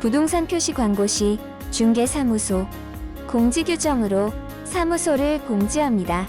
부동산 표시 광고 시 중개사무소 공지 규정으로 사무소를 공지합니다.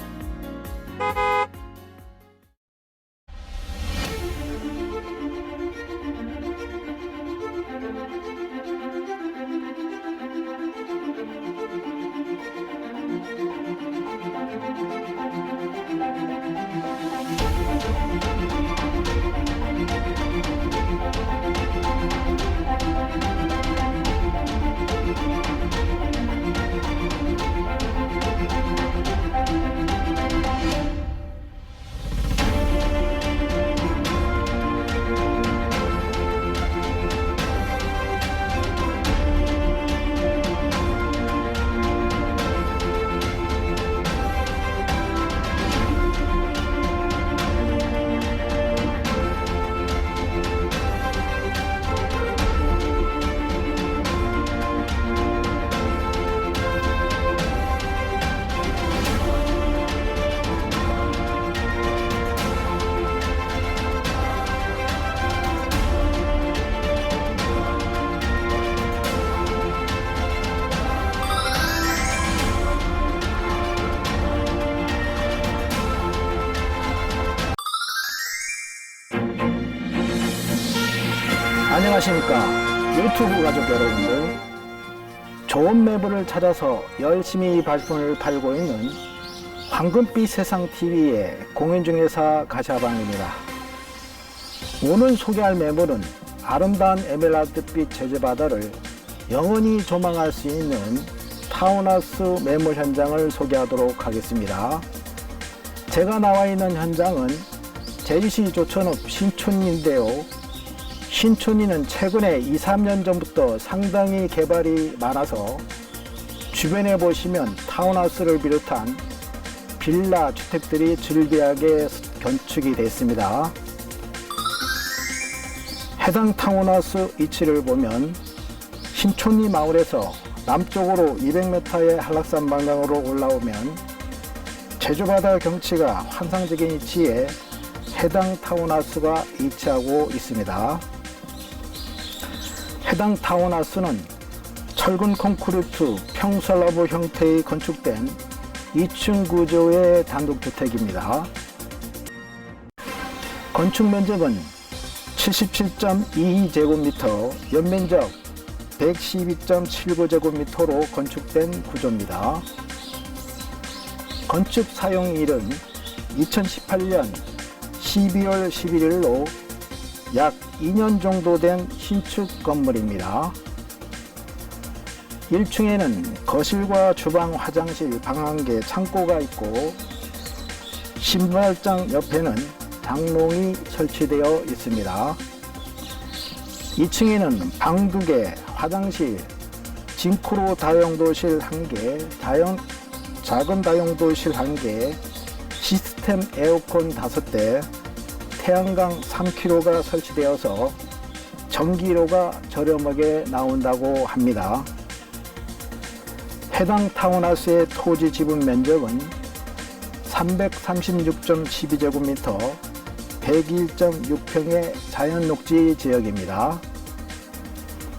안녕하십니까 유튜브 가족 여러분들 좋은 매물을 찾아서 열심히 발품을 팔고 있는 황금빛 세상 TV의 공인중개사 가샤방입니다. 오늘 소개할 매물은 아름다운 에메랄드빛 제주바다를 영원히 조망할 수 있는 타운하우스 매물 현장을 소개하도록 하겠습니다. 제가 나와 있는 현장은 제주시 조천읍 신촌인데요. 신촌이는 최근에 2, 3년 전부터 상당히 개발이 많아서 주변에 보시면 타운하우스를 비롯한 빌라 주택들이 즐비하게 건축이 됐습니다. 해당 타운하우스 위치를 보면 신촌리 마을에서 남쪽으로 200m의 한락산 방향으로 올라오면 제주바다 경치가 환상적인 위치에 해당 타운하우스가 위치하고 있습니다. 해당 타운하우스는 철근 콘크리트 평설라브 형태의 건축된 2층 구조의 단독주택입니다. 건축 면적은 77.22제곱미터, 연면적 112.79제곱미터로 건축된 구조입니다. 건축 사용일은 2018년 12월 11일로 약 2년 정도 된 신축 건물입니다. 1층에는 거실과 주방, 화장실, 방 한 개, 창고가 있고 신발장 옆에는 장롱이 설치되어 있습니다. 2층에는 방 두 개, 화장실, 징크로 다용도실 한 개, 다용, 작은 다용도실 한 개, 시스템 에어컨 다섯 대, 태양광 3kg가 설치되어서 전기료가 저렴하게 나온다고 합니다. 해당 타운하우스의 토지 지분 면적은 336.12제곱미터, 101.6평의 자연 녹지 지역입니다.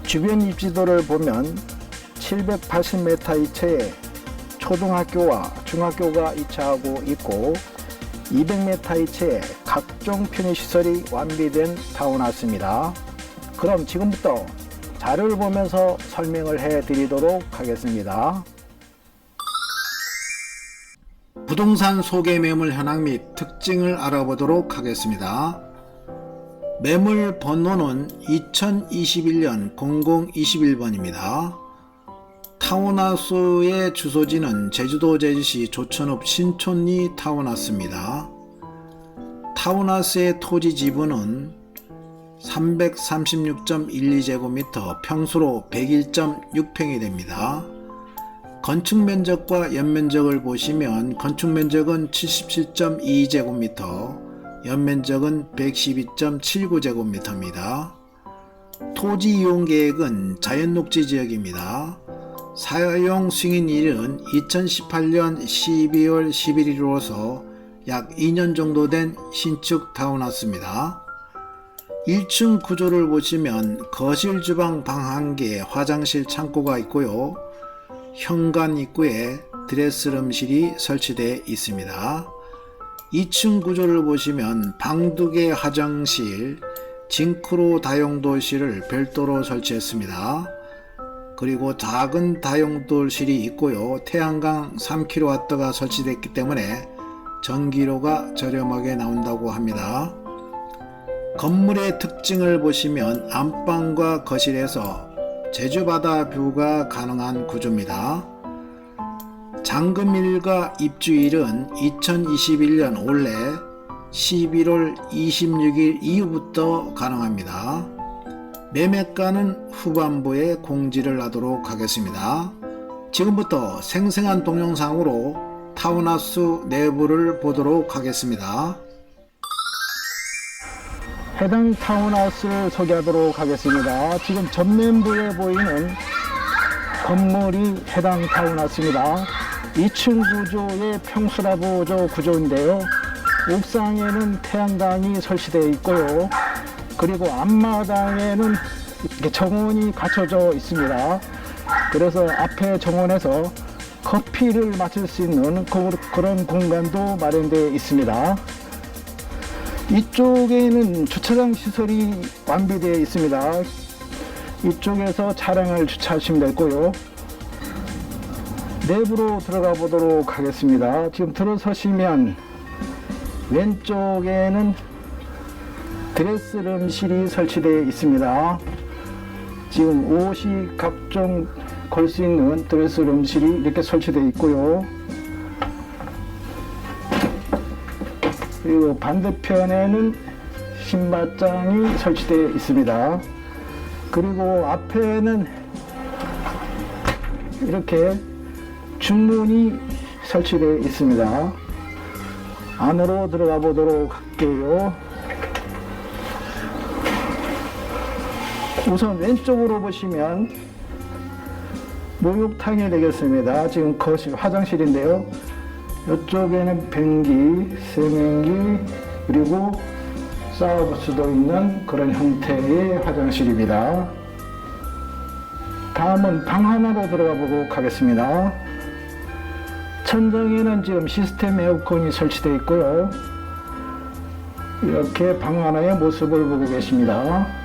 주변 입지도를 보면 780m 이체에 초등학교와 중학교가 위치하고 있고 200m 이체에 각종 편의시설이 완비된 타운하우스입니다. 그럼 지금부터 자료를 보면서 설명을 해 드리도록 하겠습니다. 부동산 소개 매물 현황 및 특징을 알아보도록 하겠습니다. 매물 번호는 2021년 0021번입니다. 타운하우스의 주소지는 제주도 제주시 조천읍 신촌리 타운하우스입니다. 타운하우스의 토지 지분은 336.12제곱미터 평수로 101.6평이 됩니다. 건축 면적과 연면적을 보시면 건축 면적은 77.2제곱미터, 연면적은 112.79제곱미터입니다. 토지 이용 계획은 자연녹지 지역입니다. 사용 승인일은 2018년 12월 11일로서 약 2년 정도 된 신축 타운하우스입니다. 1층 구조를 보시면 거실 주방 방 한 개, 화장실 창고가 있고요. 현관 입구에 드레스룸실이 설치되어 있습니다. 2층 구조를 보시면 방 두 개 화장실, 징크로 다용도실을 별도로 설치했습니다. 그리고 작은 다용도실이 있고요. 태양광 3kW가 설치됐기 때문에 전기료가 저렴하게 나온다고 합니다. 건물의 특징을 보시면 안방과 거실에서 제주바다 뷰가 가능한 구조입니다. 잔금일과 입주일은 2021년 올해 11월 26일 이후부터 가능합니다. 매매가는 후반부에 공지를 하도록 하겠습니다. 지금부터 생생한 동영상으로 타운하우스 내부를 보도록 하겠습니다. 해당 타운하우스를 소개하도록 하겠습니다. 지금 전면부에 보이는 건물이 해당 타운하우스입니다. 2층 구조의 평수라보조 구조인데요. 옥상에는 태양광이 설치되어 있고요. 그리고 앞마당에는 이렇게 정원이 갖춰져 있습니다. 그래서 앞에 정원에서 커피를 마실 수 있는 그- 그런 공간도 마련되어 있습니다. 이쪽에는 주차장 시설이 완비되어 있습니다. 이쪽에서 차량을 주차하시면 되고요. 내부로 들어가 보도록 하겠습니다. 지금 들어서시면 왼쪽에는 드레스룸실이 설치되어 있습니다. 지금 옷이 각종 걸 수 있는 드레스룸실이 이렇게 설치되어 있고요. 그리고 반대편에는 신발장이 설치되어 있습니다. 그리고 앞에는 이렇게 중문이 설치되어 있습니다. 안으로 들어가 보도록 할게요. 우선 왼쪽으로 보시면 목욕탕이 되겠습니다. 지금 거실 화장실인데요. 이쪽에는 변기, 세면기, 그리고 싸울 수도 있는 그런 형태의 화장실입니다. 다음은 방 하나로 들어가 보도록 하겠습니다. 천장에는 지금 시스템 에어컨이 설치되어 있고요. 이렇게 방 하나의 모습을 보고 계십니다.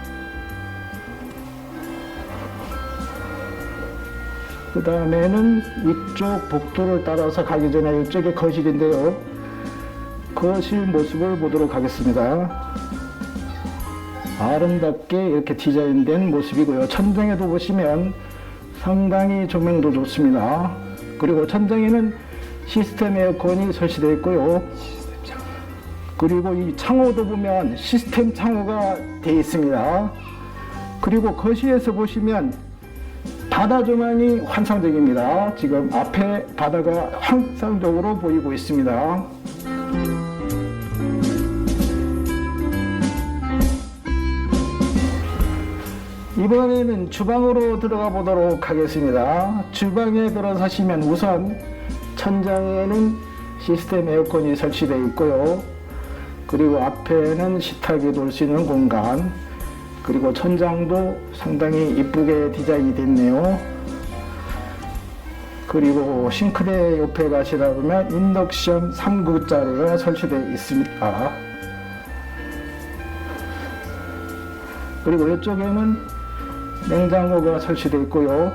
그 다음에는 이쪽 복도를 따라서 가기 전에 이쪽에 거실인데요. 거실 모습을 보도록 하겠습니다. 아름답게 이렇게 디자인된 모습이고요. 천장에도 보시면 상당히 조명도 좋습니다. 그리고 천장에는 시스템 에어컨이 설치되어 있고요. 그리고 이 창호도 보면 시스템 창호가 되어 있습니다. 그리고 거실에서 보시면 바다 조망이 환상적입니다. 지금 앞에 바다가 환상적으로 보이고 있습니다. 이번에는 주방으로 들어가 보도록 하겠습니다. 주방에 들어서시면 우선 천장에는 시스템 에어컨이 설치되어 있고요. 그리고 앞에는 식탁이 돌수 있는 공간, 그리고 천장도 상당히 이쁘게 디자인이 됐네요. 그리고 싱크대 옆에 가시다 보면 인덕션 3구짜리가 설치되어 있습니다. 그리고 이쪽에는 냉장고가 설치되어 있고요.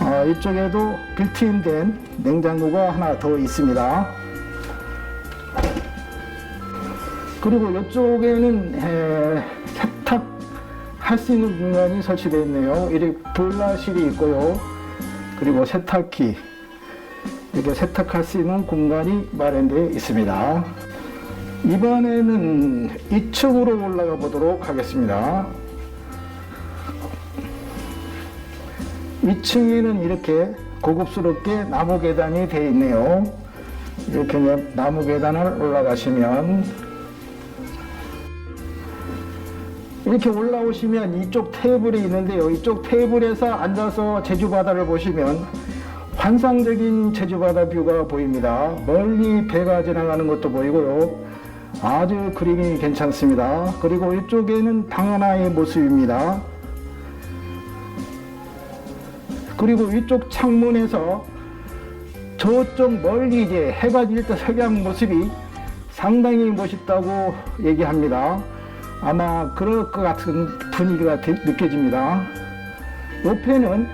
아, 이쪽에도 빌트인된 냉장고가 하나 더 있습니다. 그리고 이쪽에는 에, 세탁 할 수 있는 공간이 설치되어 있네요. 이렇게 보일러실이 있고요. 그리고 세탁기 이렇게 세탁할 수 있는 공간이 마련되어 있습니다. 이번에는 2층으로 올라가 보도록 하겠습니다. 2층에는 이렇게 고급스럽게 나무 계단이 되어 있네요. 이렇게 나무 계단을 올라가시면 이렇게 올라오시면 이쪽 테이블이 있는데요. 이쪽 테이블에서 앉아서 제주 바다를 보시면 환상적인 제주 바다 뷰가 보입니다. 멀리 배가 지나가는 것도 보이고요. 아주 그림이 괜찮습니다. 그리고 이쪽에는 방 하나의 모습입니다. 그리고 이쪽 창문에서 저쪽 멀리 이제 해가 질 때 석양 모습이 상당히 멋있다고 얘기합니다. 아마 그럴 것 같은 분위기가 되- 느껴집니다. 옆에는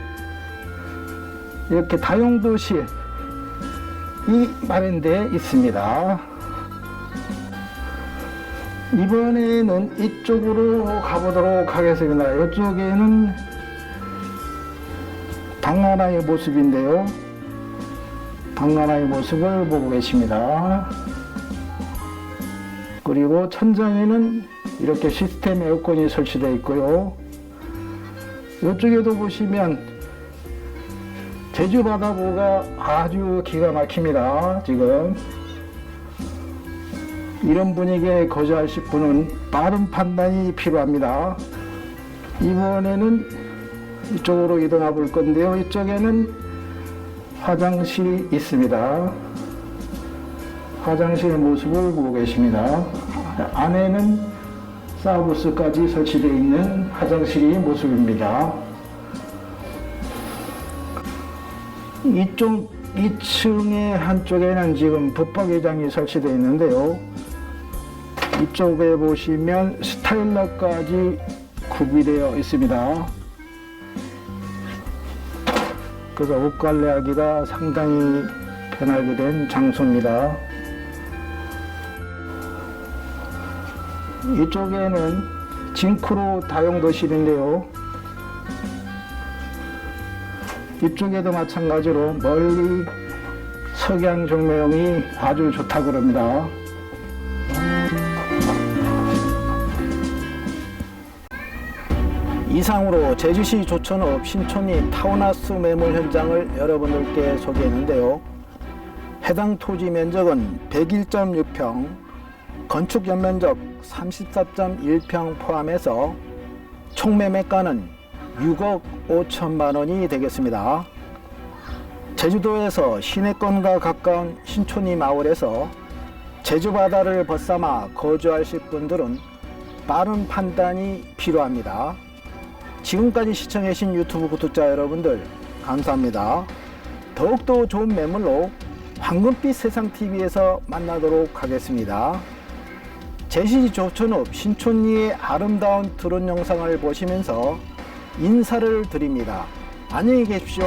이렇게 다용도실 이 마련되어 있습니다. 이번에는 이쪽으로 가보도록 하겠습니다. 이쪽에는 방나라의 모습인데요. 방나라의 모습을 보고 계십니다. 그리고 천장에는 이렇게 시스템 에어컨이 설치되어 있고요. 이쪽에도 보시면 제주 바다보가 아주 기가 막힙니다. 지금 이런 분위기에 거주하실 분은 빠른 판단이 필요합니다. 이번에는 이쪽으로 이동해 볼 건데요. 이쪽에는 화장실이 있습니다. 화장실 모습을 보고 계십니다. 안에는 서비스까지 설치되어 있는 화장실이 모습입니다. 이쪽 2층의 한쪽에는 지금 붙박이장이 설치되어 있는데요. 이쪽에 보시면 스타일러까지 구비되어 있습니다. 그래서 옷 관리하기가 상당히 편하게 된 장소입니다. 이쪽에는 징크로 다용도실인데요. 이쪽에도 마찬가지로 멀리 석양 조명이 아주 좋다고 그럽니다. 이상으로 제주시 조천읍 신촌리 타운하우스 매물 현장을 여러분들께 소개했는데요. 해당 토지 면적은 101.6평, 건축 연면적 34.1평 포함해서 총 매매가는 6억 5천만 원이 되겠습니다. 제주도에서 시내권과 가까운 신촌리 마을에서 제주 바다를 벗삼아 거주하실 분들은 빠른 판단이 필요합니다. 지금까지 시청해주신 유튜브 구독자 여러분들 감사합니다. 더욱더 좋은 매물로 황금빛 세상TV에서 만나도록 하겠습니다. 제시 조천읍 신촌리의 아름다운 드론 영상을 보시면서 인사를 드립니다. 안녕히 계십시오.